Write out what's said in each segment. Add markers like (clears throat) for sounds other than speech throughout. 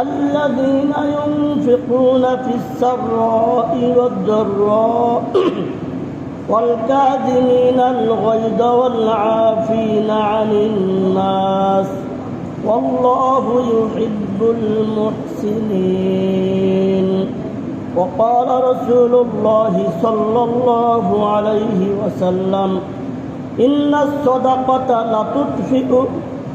الذين ينفقون في السراء والضراء والكاظمين الغيظ والعافين عن الناس والله يحب المحسنين وقال رسول الله صلى الله عليه وسلم إن الصدقة لتطفئ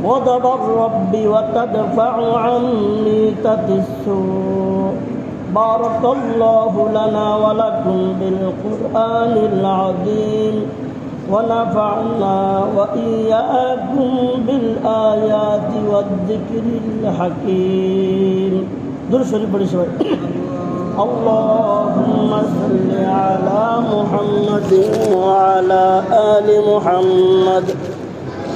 غضب الرب وتدفع عن ميتة السوء. بارك الله لنا ولكم بالقرآن العظيم. ونفعنا وإياكم بالآيات والذكر الحكيم. دور شريف بڑی شوي اللهم صل على محمد وعلى آل محمد.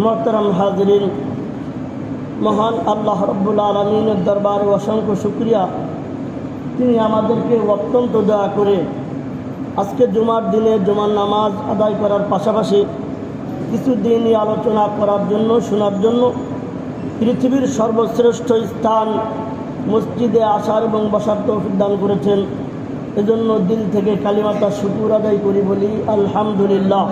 মোহতরম হাজরিন মহান আল্লাহ রব্বুল আলমিনের দরবারে অসংখ্য শুক্রিয়া তিনি আমাদেরকে অত্যন্ত দয়া করে আজকে জুমার দিনে জুমার নামাজ আদায় করার পাশাপাশি কিছু দিনই আলোচনা করার জন্য শোনার জন্য পৃথিবীর সর্বশ্রেষ্ঠ স্থান মসজিদে আসার এবং বসার তৌফিক দান করেছেন এজন্য দিল থেকে কালিমাতা শুকুর আদায় করি বলি, আলহামদুলিল্লাহ।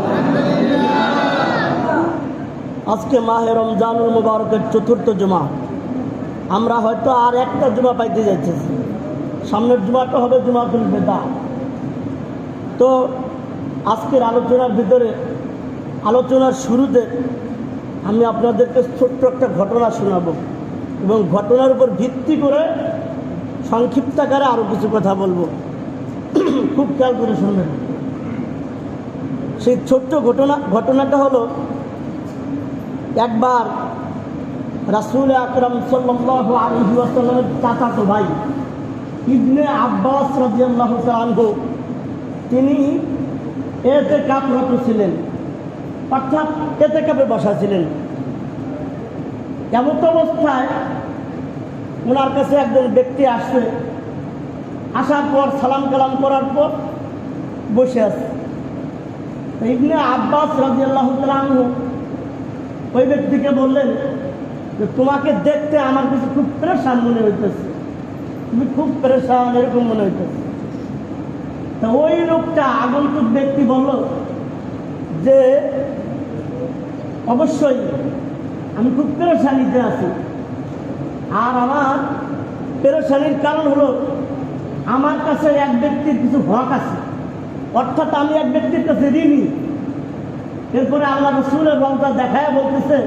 আজকে মাহে রমজানুল মুবারকের চতুর্থ জমা। আমরা হয়তো আর একটা জুমা পাইতে যাচ্ছি সামনের জুমাটা হবে জুমাতুল বেদা তো আজকের আলোচনার ভিতরে, আলোচনার শুরুতে আমি আপনাদেরকে ছোট্ট একটা ঘটনা শোনাবো এবং ঘটনার উপর ভিত্তি করে সংক্ষিপ্ত আকারে আরও কিছু কথা বলব। খুব খেয়াল করে শুনবেন। সেই ছোট্ট ঘটনা, ঘটনাটা হলো, একবার রাসুল আকরম সাল্লাহ আলহি আসাল্লামের চাচাতো ভাই ইবনে আব্বাস রাজিয়াল্লাহ আনহু, তিনি এতে কাপরত ছিলেন। অর্থাৎ এতে কাপে বসা ছিলেন। এমত অবস্থায় ওনার কাছে একজন ব্যক্তি আসছে আসার পর, সালাম কালাম করার পর বসে আছে। ইবনে আব্বাস রাজিয়াল্লাহ আনহু ওই ব্যক্তিকে বললেন যে, তোমাকে দেখতে আমার কিছু খুব প্রেশান মনে হইতেছে। তুমি খুব প্রেশান, এরকম মনে হইতেছে। তা ওই লোকটা আগন্তুক ব্যক্তি বলল যে, অবশ্যই আমি খুব পেরেশানিতে আছি। আর আমার পেরেশানির কারণ হলো আমার কাছে এক ব্যক্তির কিছু হক আছে। অর্থাৎ আমি এক ব্যক্তির কাছে ঋণী। এরপরে আল্লাহ রসুলের রংটা দেখায় বলতেছে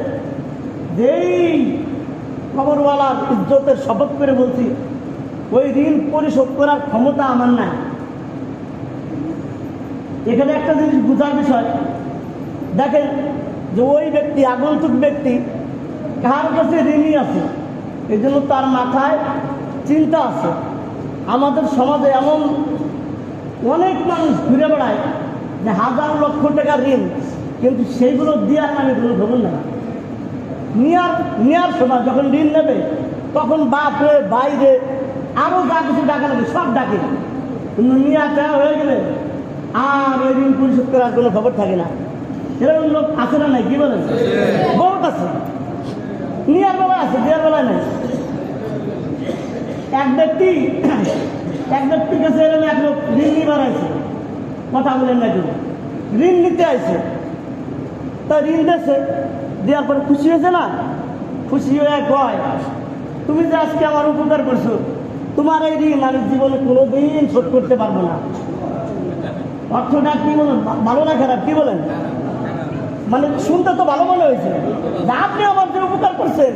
যে এই খবরওয়ালার ইজ্জতের শপথ করে বলছি, ওই ঋণ পরিশোধ করার ক্ষমতা আমার নাই। এখানে একটা জিনিস বোঝার বিষয়। দেখেন যে ওই ব্যক্তি, আগন্তুক ব্যক্তি, কার কাছে ঋণই আছে? এই তার মাথায় চিন্তা আছে। আমাদের সমাজে এমন অনেক মানুষ ঘুরে বেড়ায় যে হাজার লক্ষ টাকার ঋণ কিন্তু সেইগুলো দেওয়ার নামে কোনো খবর নেই নেওয়ার নেওয়ার সময় যখন ঋণ নেবে তখন বাপরে বাইরে আরও যা কিছু ডাকা লাগে সব ডাকে। কিন্তু নেওয়া চাওয়া হয়ে গেলে আর ওই ঋণ পরিশোধ করার কোনো খবর থাকে না। এরকম লোক আছে না নাই? কি বলেন? বহুত আছে। নেওয়ার বেলায় আছে দেওয়ার বেলায় নাই। এক ব্যক্তি, এক ব্যক্তির কাছে এরকম এক লোক ঋণ নিবার আছে কথা বলেন না কেউ। ঋণ নিতে আছে তা ঋণ দিয়েছে, দেওয়ার পরে খুশি হয়েছে না? খুশি হয়ে কয়, তুমি যে আজকে আমার উপকার করছ, তোমার এই ঋণ আমি জীবনে কোনোদিন শোধ করতে পারব না। অর্থটা কি বলেন? ভালো না খারাপ? কি বলেন? মানে শুনতে তো ভালো মনে হয়েছে। আপনি আমার যে উপকার করছেন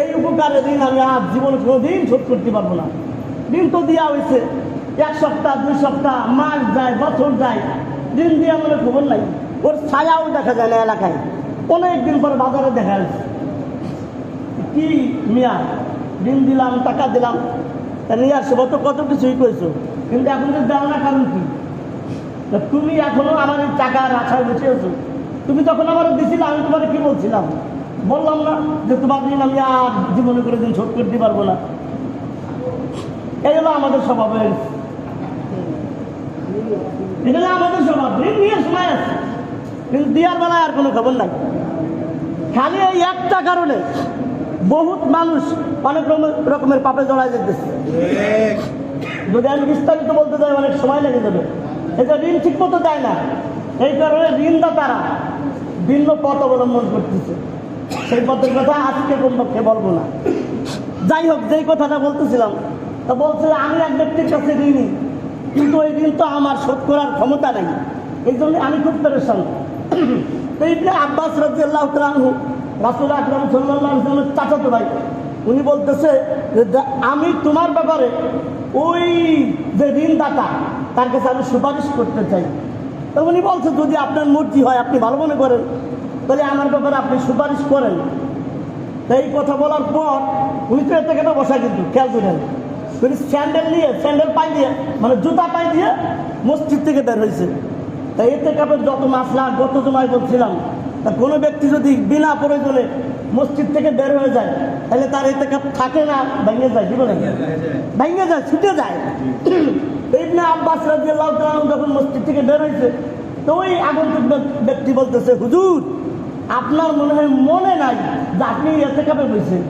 এই উপকারের ঋণ আমি আজ জীবনে কোনোদিন শোধ করতে পারব না। ঋণ তো দেওয়া হয়েছে এক সপ্তাহ, দুই সপ্তাহ, মাস যায়, বছর যায়। ঋণ দিয়ে আমাদের খবর নাই। ওর ছায়াও দেখা যায় না এলাকায়। অনেক দিন পরে বাজারে দেখা যাচ্ছে। কি মিয়া ঋণ দিলাম, টাকা দিলাম। তা নিয়ে তো কত কিছুই করেছ কিন্তু এখন তো দেওয়া না কারণ কি? তুমি এখনও আমার টাকার আশায় বসে আছো। তুমি যখন আমার দিছিলে, আমি তোমার কি বলছিলাম? বললাম না যে তোমার ঋণ আমি আর জীবনে করে দিন শোধ করতে পারব না। এই হলো আমাদের স্বভাব এটা আমাদের স্বভাব। কিন্তু দেওয়ার বেলায় আর কোনো খবর নাই। খালি এই একটা কারণে বহুত মানুষ অনেক রকমের- পাপে জড়ায় যেতেছে। যদি আমি বিস্তারিত বলতে যাই, অনেক সময় লেগে যাবে। এটা ঋণ ঠিক মতো দেয় না। এই কারণে ঋণদাতারা ভিন্ন পথ অবলম্বন করতেছে। সেই পথের কথা আজকে কমপক্ষে বলব না। যাই হোক, যেই কথাটা বলতেছিলাম, তা বলছে আমি এক ব্যক্তির কাছে ঋণী, কিন্তু ওই ঋণ তো আমার শোধ করার ক্ষমতা নেই। এই জন্য আমি খুব পেরেশান। তো ইবনে আব্বাস রাজি আল্লাহ তালু রাসুল আকরম সাল্লাহ চাচাতো ভাই, উনি বলতেছে যে আমি তোমার ব্যাপারে ওই যে ঋণদাতা, তার কাছে আমি সুপারিশ করতে চাই। তো উনি বলছে, যদি আপনার মর্জি হয়, আপনি ভালো মনে করেন। তাহলে আমার ব্যাপারে আপনি সুপারিশ করেন। তাই এই কথা বলার পর উনি তো এতে কেটে বসা কিন্তু? খেয়াল করেন। উনি স্যান্ডেল নিয়ে স্যান্ডেল পাই দিয়ে মানে জুতা পাই দিয়ে মসজিদ থেকে বের হয়েছে। তাই এতে কাপের যত মাসলা গত জমায় বলছিলাম তা কোনো ব্যক্তি যদি বিনা প্রয়োজনে মসজিদ থেকে বের হয়ে যায় তাহলে তার এতে কাপ থাকে না ভেঙে যায় কি বলেন? ভেঙে যায় ছুটে যায়। ইবনে আব্বাস রাদিয়াল্লাহু তাআলা যখন মসজিদ থেকে বের হয়েছে তো ওই আগন্তুক ব্যক্তি বলতেছে হুজুর আপনার মনে হয় মনে নাই যে আপনি এতে কাপে বসেছেন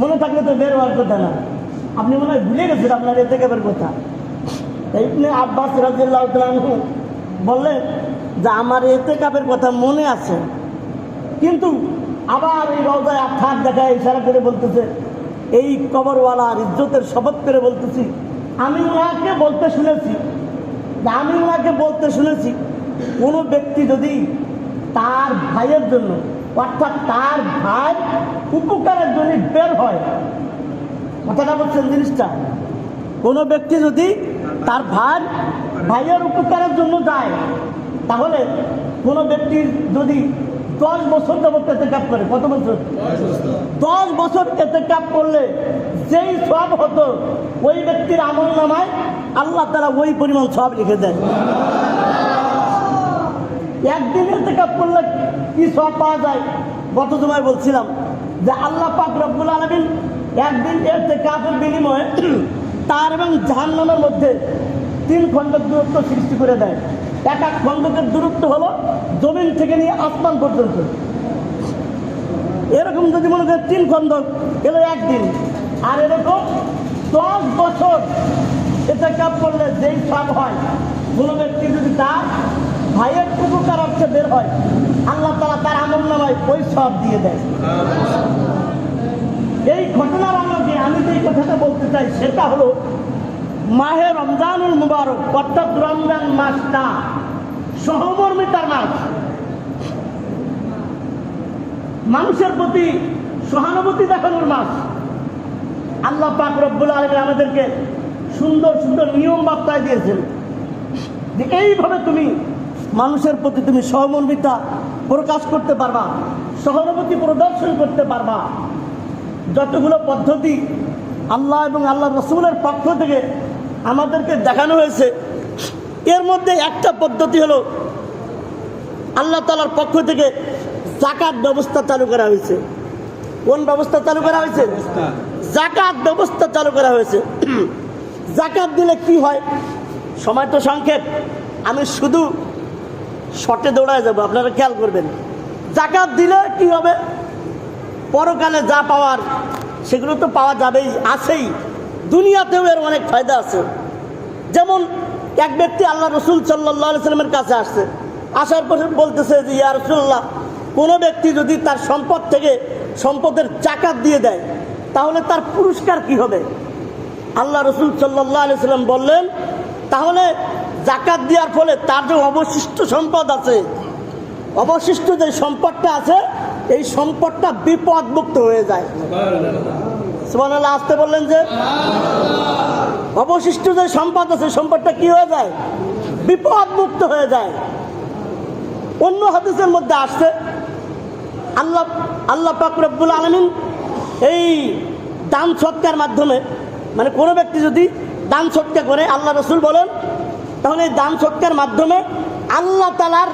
মনে থাকলে তো বের হওয়ার কথা না। আপনি মনে হয় ভুলে গেছেন আপনার এতে কাপের কথা। ইবনে আব্বাস তাআলা বললেন যে আমার এতে কাপের কথা মনে আছে। কিন্তু আবার এই রওজায় আখার দেখায় ইশারা করে বলতেছে, এই কবরওয়ালার ইজ্জতের শপথ করে বলতেছি আমি ওনাকে বলতে শুনেছি। আমি ওনাকে বলতে শুনেছি। কোনো ব্যক্তি যদি তার ভাইয়ের জন্য, অর্থাৎ তার ভাই উপকারের জন্য বের হয়, কথাটা বলছেন জিনিসটা? কোনো ব্যক্তি যদি তার ভাই, ভাইয়ের উপকারের জন্য যায়, তাহলে কোনো ব্যক্তি যদি দশ বছর যাবত এতে কাপ করে, কত বছর? দশ বছর এতে কাপ করলে যেই সব হতো, ওই ব্যক্তির আমল নামায় আল্লাহ তারা ওই পরিমাণ সব লিখে দেন। একদিন এতে কাপ করলে কি সব পাওয়া যায়? গত সময় বলছিলাম যে আল্লাহ পাক রব্বুল আলমিন একদিন এতে কাপের বিনিময়ে (clears throat) তার এবং জাহান্নামের মধ্যে তিন খণ্ডের দূরত্ব সৃষ্টি করে দেয়। এক এক খণ্ডকের দূরত্ব হলো জমিন থেকে নিয়ে আসমান পর্যন্ত। এরকম যদি মনে করেন তিন খণ্ড এলো একদিন। আর এরকম দশ বছর এটা কাপ করলে যেই সব হয়, কোনো ব্যক্তি যদি তার ভাইয়ের উপকার অর্থে বের হয়। আল্লাহ তালা তার আমল নামায় ওই সব দিয়ে দেয়। এই ঘটনার আমাকে আমি যে কথাটা বলতে চাই, সেটা হলো, মাহে রমজানুল মুবারক, অর্থাৎ রমজান মাসটা সহমর্মিতার মাস। মানুষের প্রতি সহানুভূতি দেখানোর মাস। আল্লাহ পাক রব্বুল আলমী আমাদেরকে সুন্দর সুন্দর নিয়ম বার্তায় দিয়েছেন যে, এইভাবে তুমি মানুষের প্রতি তুমি সহমর্মিতা প্রকাশ করতে পারবা সহানুভূতি প্রদর্শন করতে পারবা। যতগুলো পদ্ধতি আল্লাহ এবং আল্লাহ রসুলের পক্ষ থেকে আমাদেরকে দেখানো হয়েছে এর মধ্যে একটা পদ্ধতি হলো আল্লাহ তালার পক্ষ থেকে জাকাত ব্যবস্থা চালু করা হয়েছে। কোন ব্যবস্থা চালু করা হয়েছে? জাকাত ব্যবস্থা চালু করা হয়েছে। জাকাত দিলে কি হয়? সময় তো সংক্ষেপ। আমি শুধু শটে দৌড়ায় যাব, আপনারা খেয়াল করবেন। জাকাত দিলে কি হবে? পরকালে যা পাওয়ার, সেগুলো তো পাওয়া যাবেই, আছেই। দুনিয়াতেও এর অনেক ফায়দা আছে। যেমন এক ব্যক্তি আল্লাহ রসুল সাল্লাহ সাল্লামের কাছে আসছে, আসার পরে বলতেছে যে, ইয়া রসুল্লাহ কোনো ব্যক্তি যদি তার সম্পদ থেকে সম্পদের জাকাত দিয়ে দেয়, তাহলে তার পুরস্কার কি হবে? আল্লাহ রসুল সাল্লাহ সাল্লাম বললেন, তাহলে জাকাত দেওয়ার ফলে তার যে অবশিষ্ট সম্পদ আছে, অবশিষ্ট যে সম্পদটা আছে, এই সম্পদটা বিপদমুক্ত হয়ে যায়। আসতে বললেন যে, অবশিষ্ট যে সম্পদ আছে সম্পদটা কি হয়ে যায়? বিপদমুক্ত হয়ে যায়। অন্য হাদিসের মধ্যে আসছে, আল্লাহ আল্লাহ পাক আলমিন এই দান সৎকার মাধ্যমে মানে কোনো ব্যক্তি যদি দান সৎকার করে, আল্লাহ রসুল বলেন তাহলে দান সৎকার মাধ্যমে আল্লাহ তালার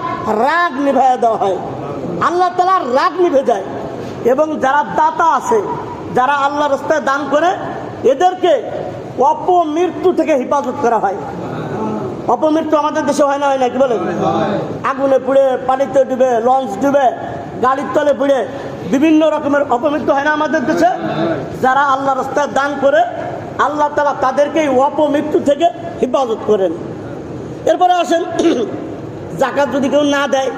রাগ নিভাইয়া দেওয়া হয়। আল্লাহ তালার রাগ নিভে যায়। এবং যারা দাতা আছে, যারা আল্লাহ রাস্তায় দান করে, এদেরকে অপমৃত্যু থেকে হেফাজত করা হয়। অপমৃত্যু আমাদের দেশে হয় না হয় না, কি বলেন? আগুনে পুড়ে, পানিতে ডুবে, লঞ্চ ডুবে, গাড়ির তলে পুড়ে, বিভিন্ন রকমের অপমৃত্যু হয় না আমাদের দেশে? যারা আল্লাহ রাস্তায় দান করে, আল্লাহ তালা তাদেরকে অপমৃত্যু থেকে হেফাজত করেন। এরপরে আসেন, জাকাত যদি কেউ না দেয়,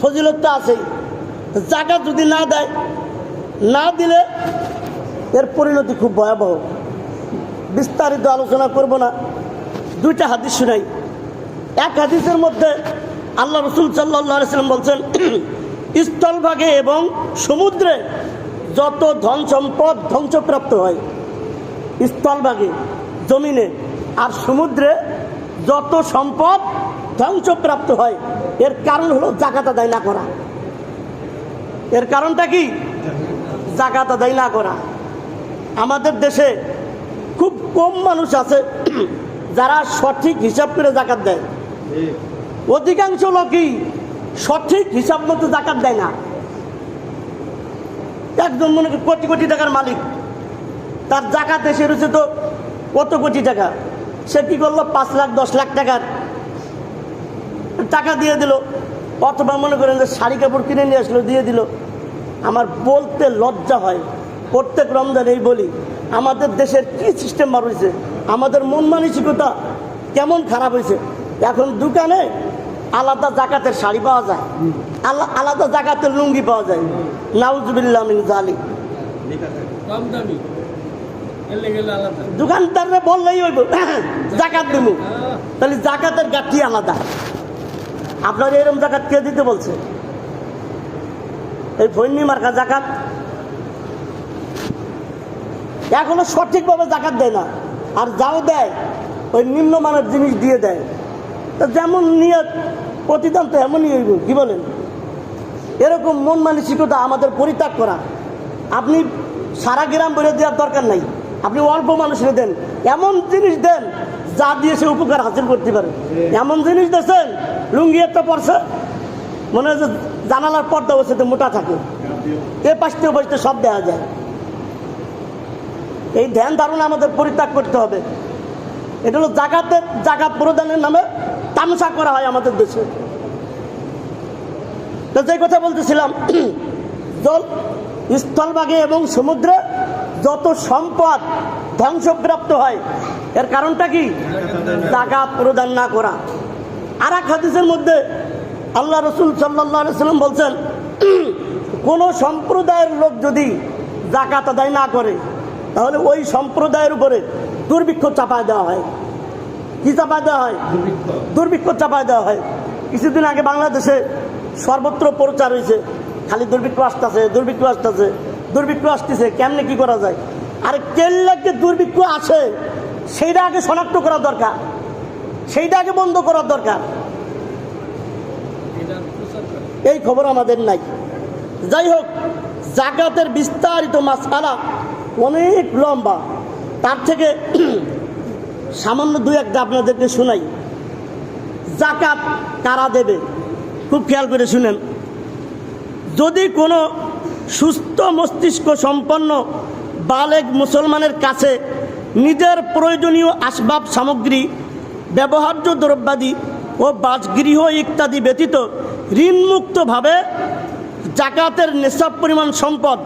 ফজিলত তো আছেই, জাকাত যদি না দেয়, না দিলে এর পরিণতি খুব ভয়াবহ। বিস্তারিত আলোচনা করব না, দুইটা হাদিস শুনাই। এক হাদিসের মধ্যে আল্লাহ রসুল সাল্লাম বলছেন স্থলভাগে এবং সমুদ্রে যত ধন সম্পদ ধ্বংসপ্রাপ্ত হয় স্থলভাগে জমিনে আর সমুদ্রে যত সম্পদ ধ্বংসপ্রাপ্ত হয়, এর কারণ হলো জাকাত আদায় না করা। এর কারণটা কি? জাকাত আদায় না করা। আমাদের দেশে খুব কম মানুষ আছে (clears throat) যারা সঠিক হিসাব করে জাকাত দেয়। অধিকাংশ লোকই সঠিক হিসাব মতো জাকাত দেয় না। একজন মনে কোটি কোটি টাকার মালিক। তার জাকাত এসে রয়েছে তো কত কোটি টাকা? সে কি করল? পাঁচ লাখ, দশ লাখ টাকার টাকা দিয়ে দিল। অথবা মনে করেন যে শাড়ি কাপড় কিনে নিয়ে আসলো, দিয়ে দিল। আমার বলতে লজ্জা হয়। প্রত্যেক রমজান এই বলি, আমাদের দেশের কি সিস্টেম বার হয়েছে আমাদের মন মানসিকতা কেমন খারাপ হয়েছে এখন দোকানে আলাদা জাকাতের শাড়ি পাওয়া যায়। আলা- আলাদা জাকাতের লুঙ্গি পাওয়া যায়। নাউজুবিল্লাহ মিন জালিক কম দামি এলে গেলে আলাদা দোকানদাররে বললেই হইব, জাকাত দিব তাহলে জাকাতের গাঠি আলাদা। আপনার এরকম জাকাত কে দিতে বলছে? এই ফৈনি মার্কা জাকাত? এখনও সঠিকভাবে জাকাত দেয় না। আর যাও দেয়, ওই নিম্নমানের জিনিস দিয়ে দেয়। তো যেমন নিয়ত, প্রতিদান তো এমনই হইব, কি বলেন? এরকম মন মানসিকতা আমাদের পরিত্যাগ করা। আপনি সারা গ্রাম বেরো দেওয়ার দরকার নাই। আপনি অল্প মানুষকে দেন। এমন জিনিস দেন, যা দিয়ে সে উপকার হাসিল করতে পারে। এমন জিনিস দিয়েছেন, লুঙ্গি একটা পড়ছে মনে হয় যে জানালার পর্দা বসে তো মোটা থাকে। এ পাশতে ও পাশতে সব দেওয়া যায়। এই ধ্যান ধারণা আমাদের পরিত্যাগ করতে হবে। এটা হলো জাকাতের জাকাত প্রদানের নামে তামসা করা হয় আমাদের দেশে। তো যে কথা বলতেছিলাম, (clears throat) জল, স্থলভাগে এবং সমুদ্রে যত সম্পদ ধ্বংসপ্রাপ্ত হয় এর কারণটা কি? জাকাত প্রদান না করা। আর এক হাদিসের মধ্যে আল্লাহ রসুল সাল্লাহ সাল্লাম বলছেন কোন সম্প্রদায়ের লোক যদি জাকাত আদায় না করে তাহলে ওই সম্প্রদায়ের উপরে দুর্ভিক্ষ চাপায় দেওয়া হয়। কি চাপায় দেওয়া হয়? দুর্ভিক্ষ। চাপায় দেওয়া হয়। কিছুদিন আগে বাংলাদেশে সর্বত্র প্রচার হয়েছে খালি দুর্ভিক্ষ আসতেছে দুর্ভিক্ষ আসতেছে। দুর্ভিক্ষ আসতেছে, কেমনে কি করা যায়? আর কেল্লাকে দুর্ভিক্ষ আছে, সেইটা আগে শনাক্ত করা দরকার। সেইটা আগে বন্ধ করার দরকার। এই খবর আমাদের নাই। যাই হোক, জাকাতের বিস্তারিত মাসালা অনেক লম্বা। তার থেকে সামান্য দু একটা আপনাদেরকে শোনাই। জাকাত কারা দেবে? খুব খেয়াল করে শুনেন। যদি কোনো সুস্থ মস্তিষ্ক সম্পন্ন বালেগ মুসলমানের কাছে নিজের প্রয়োজনীয় আসবাব সামগ্রী, ব্যবহার্য দ্রব্যাদি ও বাসগৃহ ইত্যাদি ব্যতীত ঋণমুক্তভাবে জাকাতের নিসাব পরিমাণ সম্পদ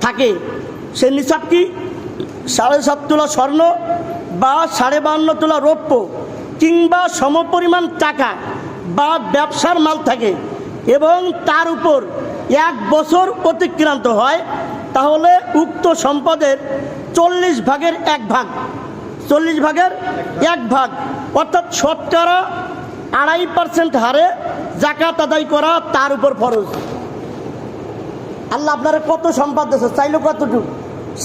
থাকে। সে নিসাব কি? সাড়ে সাত তোলা স্বর্ণ বা সাড়ে বান্ন তোলা রৌপ্য কিংবা সমপরিমাণ টাকা বা ব্যবসার মাল থাকে এবং তার উপর এক বছর অতিক্রান্ত হয়, তাহলে উক্ত সম্পদের চল্লিশ ভাগের এক ভাগ। চল্লিশ ভাগের এক ভাগ। অর্থাৎ শতকরা আড়াই পার্সেন্ট হারে জাকাত আদায় করা তার উপর ফরজ। আল্লাহ আপনারা কত সম্পদ দিয়েছে, চাইলো কতটুকু?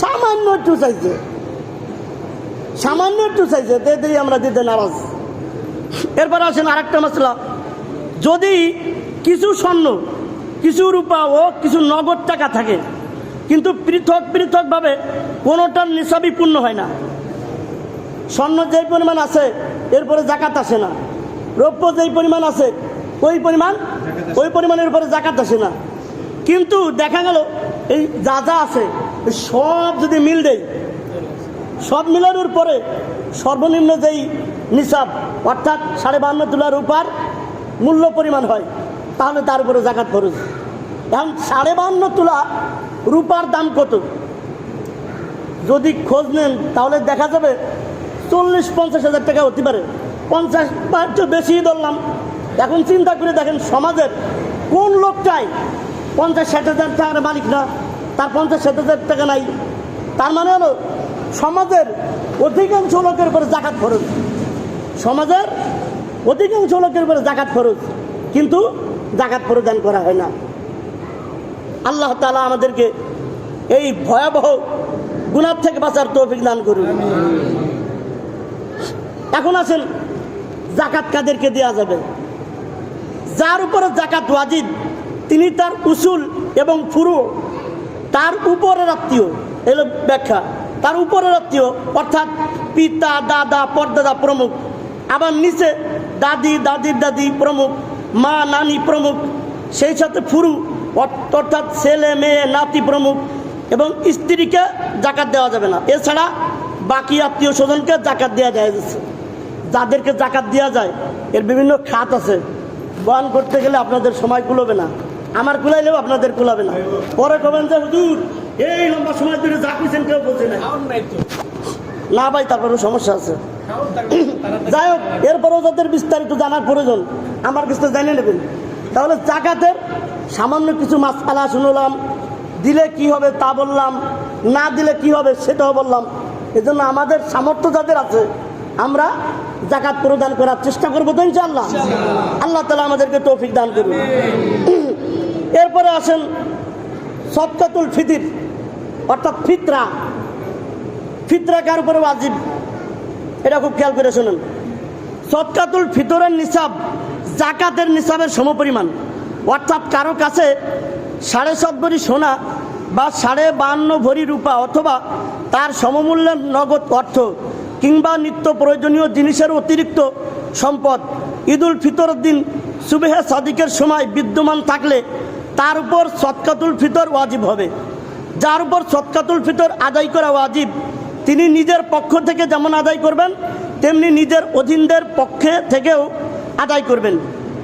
সামান্য একটু চাইছে। সামান্য একটু চাইছে দিয়ে আমরা দিতে নারাজ। এরপর আসেন আরেকটা মশলা যদি কিছু স্বর্ণ কিছু রূপা ও কিছু নগদ টাকা থাকে। কিন্তু পৃথক পৃথকভাবে কোনোটার নিসাবই পূর্ণ হয় না। স্বর্ণ যেই পরিমাণ আছে, এরপরে জাকাত আসে না। রৌপ্য যেই পরিমাণ আছে, ওই পরিমাণ, ওই পরিমাণের উপরে জাকাত আসে না। কিন্তু দেখা গেল, এই যা যা আছে সব যদি মিল দেয়, সব মিলানোর পরে সর্বনিম্ন যেই নিসাব, অর্থাৎ সাড়ে বান্ন তোলার উপার মূল্য পরিমাণ হয়। তাহলে তার উপরে জাকাত খরচ এখন সাড়ে বান্ন তোলা রূপার দাম কত? যদি খোঁজ নেন, তাহলে দেখা যাবে চল্লিশ, পঞ্চাশ হাজার টাকা হতে পারে। পঞ্চাশ একটু বেশি ধরলাম। এখন চিন্তা করে দেখেন, সমাজের কোন লোকটাই পঞ্চাশ, ষাট হাজার টাকার মালিক না, তার পঞ্চাশ, ষাট হাজার টাকা নাই। তার মানে হলো, সমাজের অধিকাংশ লোকের উপরে জাকাত খরচ সমাজের অধিকাংশ লোকের উপরে জাকাত খরচ কিন্তু জাকাত প্রদান করা হয় না। আল্লাহ তালা আমাদেরকে এই ভয়াবহ গুণার থেকে বাঁচার তৌফিক দান করুন। এখন আসেন জাকাত কাদেরকে দেওয়া যাবে? যার উপরে জাকাত ওয়াজিদ তিনি তার উসুল এবং ফুরু, তার উপরের আত্মীয়, এলো ব্যাখ্যা। তার উপরের আত্মীয়, অর্থাৎ পিতা, দাদা, পরদাদা প্রমুখ। আবার নিচে দাদি, দাদির দাদি প্রমুখ। মা নানি প্রমুখ, সেই সাথে ফুরু অর্থাৎ ছেলে, মেয়ে, নাতি প্রমুখ এবং স্ত্রীকে জাকাত দেওয়া যাবে না। এছাড়া বাকি আত্মীয় স্বজনকে জাকাত দেওয়া যায়। যাদেরকে জাকাত দেওয়া যায়, এর বিভিন্ন খাত আছে। বয়ান করতে গেলে আপনাদের সময় কুলোবে না। আমার কুলাইলেও আপনাদের কুলাবে না। পরে কবেন যে, হুজুর, এই লম্বা সময় ধরে যা কেউ বলছে না। না ভাই তারপরে সমস্যা আছে। যাই হোক, এরপরেও যাদের বিস্তারিত জানার প্রয়োজন, আমার কাছে জানিয়ে নেবেন। তাহলে জাকাতের সামান্য কিছু মাসআলা শুনলাম, দিলে কি হবে তা বললাম, না দিলে কি হবে সেটাও বললাম। এজন্য আমাদের সামর্থ্য যাদের আছে, আমরা জাকাত প্রদান করার চেষ্টা করব তো ইনশাআল্লাহ। আল্লাহ তালা আমাদেরকে তৌফিক দান করুন। এরপরে আসেন সৎকাতুল ফিতির, অর্থাৎ ফিতরা। ফিতরা কার উপরে ওয়াজিব? এটা খুব খেয়াল করে শুনুন। সৎকাতুল ফিতরের নিসাব জাকাতের নিসাবের সমপরিমাণ। অর্থাৎ কারও কাছে সাড়ে সাত ভরি সোনা বা সাড়ে বান্ন ভরি রূপা অথবা তার সমমূল্যের নগদ অর্থ কিংবা নিত্য প্রয়োজনীয় জিনিসের অতিরিক্ত সম্পদ ঈদুল ফিতরের দিন সুবেহে সাদিকের সময় বিদ্যমান থাকলে তার উপর সৎকাতুল ফিতর ওয়াজিব হবে। যার উপর সৎকাতুল ফিতর আদায় করা ওয়াজিব তিনি নিজের পক্ষ থেকে যেমন আদায় করবেন, তেমনি নিজের অধীনদের পক্ষে থেকেও আদায় করবেন।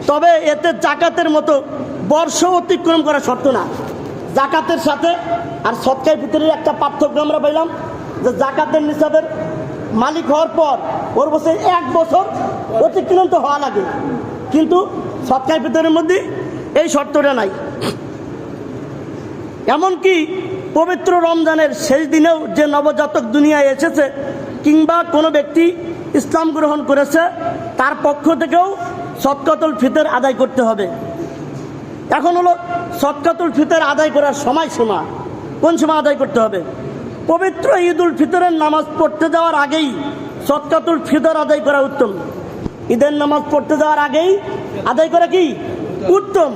তবে এতে জাকাতের মতো বর্ষ অতিক্রম করা শর্ত না। জাকাতের সাথে আর সৎকায় ফিতরের একটা পার্থক্য আমরা পাইলাম, যে জাকাতের নিসাবের মালিক হওয়ার পর ওর বসে এক বছর অতিক্রান্ত তো হওয়া লাগে। কিন্তু সৎকায় ফিতরের মধ্যে এই শর্তটা নাই। এমনকি পবিত্র রমজানের শেষ দিনেও যে নবজাতক দুনিয়ায় এসেছে কিংবা কোনো ব্যক্তি ইসলাম গ্রহণ করেছে, তার পক্ষ থেকেও সৎকাতুল ফিতর আদায় করতে হবে। এখন হলো সৎকাতুল ফিতর আদায় করার সময় সময়সীমা। কোন সময় আদায় করতে হবে? পবিত্র ঈদুল ফিতরের নামাজ পড়তে যাওয়ার আগেই সৎকাতুল ফিতর আদায় করা উত্তম। ঈদের নামাজ পড়তে যাওয়ার আগেই আদায় করা কি? উত্তম।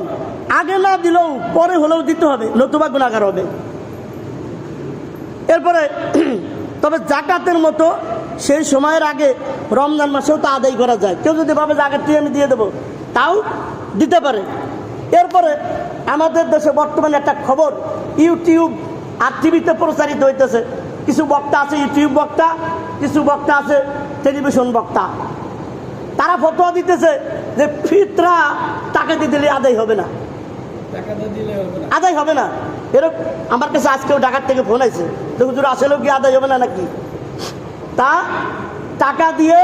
আগে না দিলেও পরে হলেও দিতে হবে, নতুবা গুণাগার হবে। এরপরে তবে জাকাতের মতো সেই সময়ের আগে রমজান মাসেও তা আদায় করা যায়। কেউ যদি ভাবে আগের আমি দিয়ে দেবো তাও দিতে পারে। এরপরে আমাদের দেশে বর্তমানে একটা খবর ইউটিউব আর টিভিতে প্রচারিত হইতেছে। কিছু বক্তা আছে ইউটিউব বক্তা কিছু বক্তা আছে টেলিভিশন বক্তা। তারা ফতোয়া দিতেছে যে ফিতরা টাকা দিয়ে দিলে আদায় হবে না। টাকাটা হবে না। আদায় হবে না। এরকম আমার কাছে আজকেও ঢাকার থেকে ফোন আছে তো হুজুর আসলেও কি আদায় হবে না নাকি? তা টাকা দিয়ে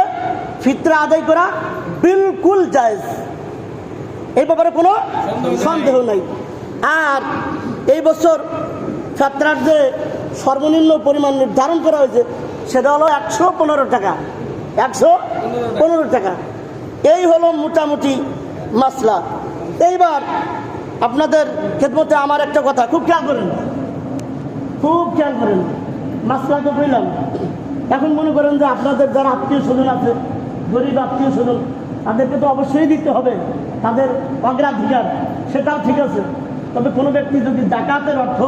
ফিতরা আদায় করা বিলকুল জায়েজ। এই ব্যাপারে কোনো সন্দেহ নাই। আর এই বছর ছাত্রার যে সর্বনিম্ন পরিমাণ নির্ধারণ করা হয়েছে সেটা হলো একশো পনেরো টাকা। একশো পনেরো টাকা। এই হলো মোটামুটি মাসলা। এইবার আপনাদের খেদমতে আমার একটা কথা, খুব খেয়াল করেন। খুব খেয়াল করেন। মাসলা তো বললাম এখন মনে করেন যে আপনাদের যারা আত্মীয় স্বজন আছে, গরিব আত্মীয় স্বজন, তাদেরকে তো অবশ্যই দিতে হবে। তাদের অগ্রাধিকার, সেটাও ঠিক আছে। তবে কোনো ব্যক্তি যদি ডাকাতের অর্থ,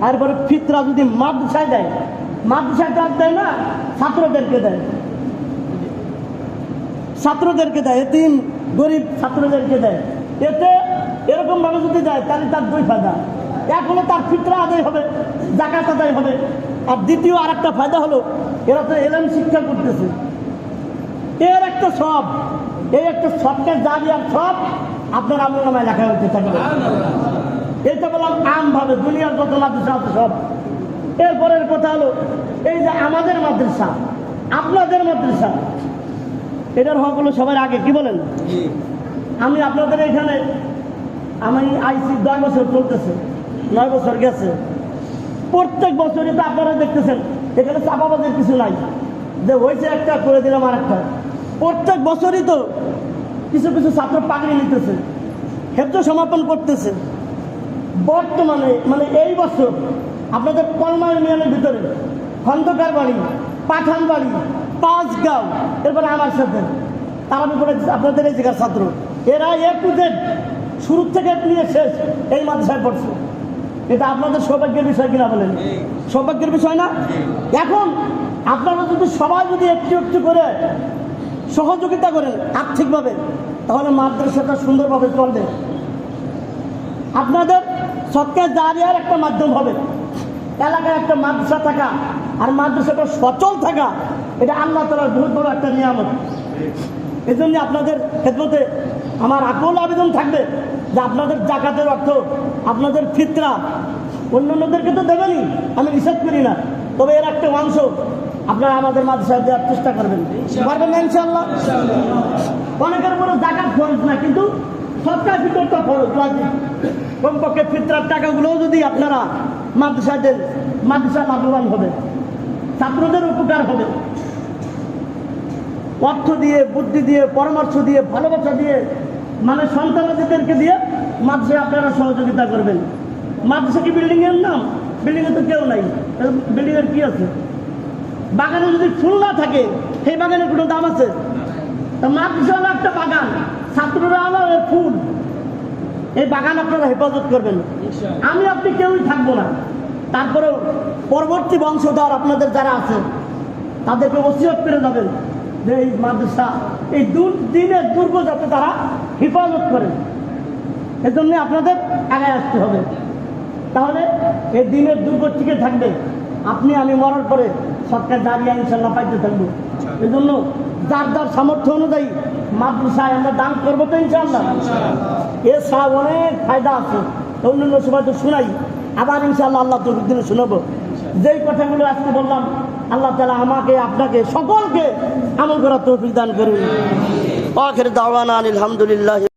তারপরে ফিতরা যদি মাদ্রাসায় দেয়, মাদ্রাসায় আর দেয় না, ছাত্রদেরকে দেয়। ছাত্রদেরকে দেয়, এতিম, গরিব ছাত্রদেরকে দেয়। এতে এরকম ভাবে যদি যায় তাহলে তার দুই ফায়দা। এক হলো তার ফিতরা আদায় হবে জাকাত আদায় হবে। আর দ্বিতীয় আর একটা ফায়দা হলো এরা তো এলএম শিক্ষা করতেছে। এর একটা সব এই একটা সবকে জারি আর সব আপনার আমল নামায় লেখা হইতে থাকবে এইটা বললাম আমভাবে দুনিয়ার যত মাদ্রাসা আছে সব। এরপরের কথা হলো এই যে আমাদের মাদ্রাসা আপনাদের মাদ্রাসা এটার হকগুলো সবার আগে কি বলেন? আমি আপনাদের এখানে আমি আইসি দশ বছর চলতেছে, নয় বছর গেছে। প্রত্যেক বছরই তো আপনারা দেখতেছেন, এখানে চাপাবাজের কিছু নাই। যে হয়েছে একটা, করে দিলাম আর একটা প্রত্যেক বছরই তো কিছু কিছু ছাত্র পাগড়ি নিতেছে ক্ষেত্র সমাপন করতেছে। বর্তমানে মানে এই বছর আপনাদের কলমা ইউনিয়নের ভিতরে, খন্দকার বাড়ি, পাঠান বাড়ি, পাঁচগাঁও, এরপরে আমার সাথে। তারা আপনাদের এই জায়গার ছাত্র। এরা এ টু জেড শুরু থেকে নিয়ে শেষ এই মাদ্রাসায় পড়ছে। এটা আপনাদের সৌভাগ্যের বিষয় কিনা বলেন? সৌভাগ্যের বিষয় না? এখন আপনারা যদি সবাই যদি একটু একটু করে সহযোগিতা করেন আর্থিকভাবে, তাহলে মাদ্রাসাটা সুন্দরভাবে চলবে। আপনাদের সৎকার জারিয়ার একটা মাধ্যম হবে। এলাকায় একটা মাদ্রাসা থাকা আর মাদ্রাসাটা সচল থাকা, এটা আল্লাহ তালার বহুত বড় একটা নিয়ামত। এই জন্য আপনাদের ক্ষেত্রতে আমার আকল আবেদন থাকবে যে আপনাদের জাকাতের অর্থ, আপনাদের ফিতরা, অন্যান্যদেরকে তো দেবেনই, আমি নিষেধ করি না। তবে এর একটা অংশ আপনারা আমাদের মাদ্রাসায় দেওয়ার চেষ্টা করবেন। পারবেন ইনশাল্লাহ অনেকের উপরে জাকাত খরচ না, কিন্তু সরকার ভিতরটা খরচ রাজি। কমপক্ষে ফিতরার টাকাগুলোও যদি আপনারা মাদ্রাসা দেন, মাদ্রাসা লাভবান হবে, ছাত্রদের উপকার হবে। অর্থ দিয়ে, বুদ্ধি দিয়ে, পরামর্শ দিয়ে, ভালোবাসা দিয়ে মানে সন্তানদেরকে দিয়ে মাদ্রাসায় আপনারা সহযোগিতা করবেন। মাদ্রাসা কি বিল্ডিংয়ের নাম? বিল্ডিংয়ে তো কেউ নাই। বিল্ডিংয়ের কি আছে? বাগানে যদি ফুল না থাকে সেই বাগানের কোনো দাম আছে? তা মাদ্রাসা হলো একটা বাগান। ছাত্ররা হলো ফুল। এই বাগান আপনারা হেফাজত করবেন। আমি আপনি কেউই থাকব না। তারপরেও পরবর্তী বংশধর আপনাদের যারা আছে তাদেরকে ওসিয়ত করে যাবেন যে এই মাদ্রাসা এই দু- দিনের দুর্গ যাতে তারা হেফাজত করে। এজন্য আপনাদের আগায় আসতে হবে। তাহলে এই দিনের দুর্গ টিকে থাকবে। আপনি আমি মরার পরে সরকার দাঁড়িয়ে ইনশাল্লাহ পাইতে থাকব। এই জন্য যার যার সামর্থ্য অনুযায়ী মাদ্রাসায় আমরা দান করব তো ইনশাল্লাহ এর এছাড়া অনেক ফায়দা আছে। অন্যান্য সময় তো শোনাই। আবার ইনশাল্লাহ আল্লাহ তো দিনে শোনাবো। যেই কথাগুলো আজকে বললাম, আল্লাহ তালা আমাকে, আপনাকে, সকলকে আমল করার তৌফিক দান করুন। আখের দাওয়ানা আলহামদুলিল্লাহ